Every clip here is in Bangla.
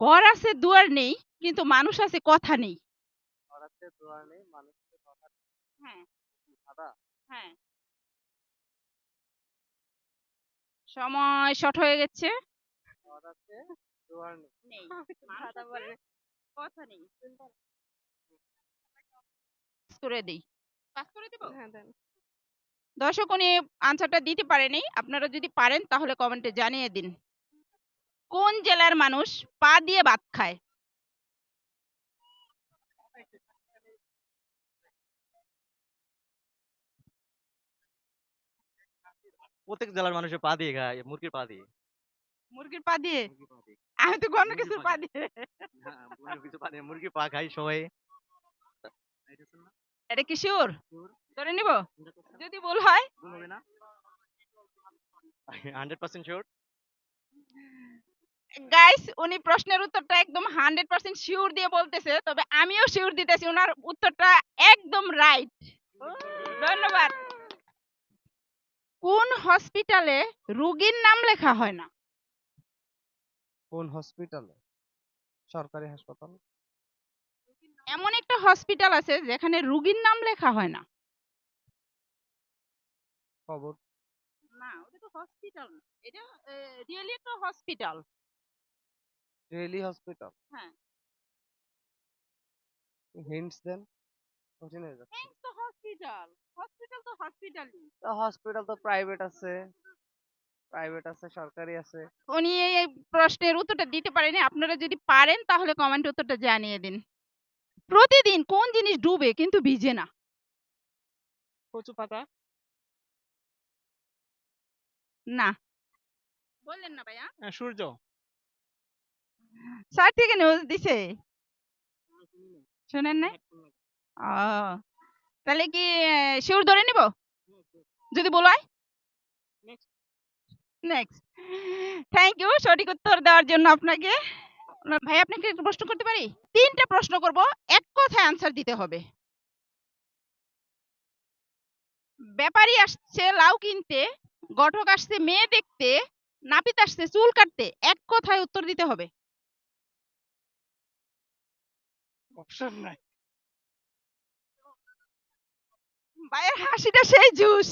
ঘর আছে দুয়ার নেই কিন্তু মানুষ আছে কথা নেই। ঘর আছে দুয়ার নেই মানুষের কথা হ্যাঁ। হ্যাঁ। সময় শর্ট হয়ে গেছে। ঘর আছে দুয়ার নেই। নেই কথা নেই। করে দেই। পাস করে দেব? দর্শক উনি আনসারটা দিতে পারেনি। আপনারা যদি পারেন তাহলে কমেন্টে জানিয়ে দিন। কোন জেলার মানুষ পা দিয়ে ভাত খায়? প্রত্যেক জেলার মানুষের পা দিয়ে খায় মুরগির পা দিয়ে। মুরগির পা দিয়ে? আমি তো কোনো কিছুর পা দিয়ে। কিছু পা দিয়ে মুরগির পা খাই সবাই। এটা কি শিওর? ধরে নিব? যদি ভুল হয়? ভুল হবে না? হান্ড্রেড পার্সেন্ট শিওর গাইস উনি প্রশ্নের উত্তরটা একদম হান্ড্রেড পার্সেন্ট শিওর দিয়ে বলতেছে তবে আমিও শিওর দিতেছি ওনার উত্তরটা একদম রাইট ধন্যবাদ। কোন হসপিটালে রোগীর নাম লেখা হয় না? কোন হসপিটালে সরকারি হাসপাতাল? এমন একটা হসপিটাল আছে যেখানে রোগীর নাম লেখা হয় না। খবর। না ওটা তো হসপিটাল না। এটা রিয়েলি একটা হসপিটাল রেলি হসপিটাল হ্যাঁ। হিন্টস দেন। কঠিন হয়ে যাচ্ছে। তো হসপিটাল হসপিটাল তো হসপিটালই হসপিটাল তো প্রাইভেট আছে। প্রাইভেট আছে সরকারি আছে। উনি এই এই প্রশ্নের উত্তরটা দিতে পারেনি। আপনারা যদি পারেন তাহলে কমেন্ট উত্তরটা জানিয়ে দিন। প্রতিদিন কোন জিনিস ডুবে কিন্তু ভিজে না। কচু পাতা। না। বললেন না ভাইয়া। সূর্য। স্যার নিউজ দিছে শোনেন ও তাহলে কি ধরে নিব যদি বলাই নেক্সট থ্যাংক ইউ সঠিক উত্তর দেওয়ার জন্য আপনাকে ভাই আপনাকে একটা প্রশ্ন করতে পারি তিনটা প্রশ্ন করব এক কথায় আনসার দিতে হবে ব্যাপারী আসছে লাউ কিনতে, গঠক আসছে, মেয়ে দেখতে, নাপিত আসছে, চুল কাটতে, এক কথায় উত্তর দিতে হবে? অপশন নাই। ভাইয়ের হাসিটা সেই জুস।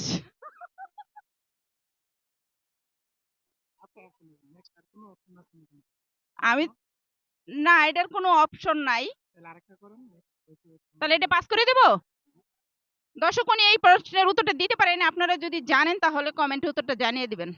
আমি না, এটার কোনো অপশন নাই। তাহলে এটা পাস করে দেব? দর্শক, উনি এই প্রশ্নের উত্তরটা দিতে পারেন। আপনারা যদি জানেন, তাহলে কমেন্টে উত্তরটা জানিয়ে দিবেন।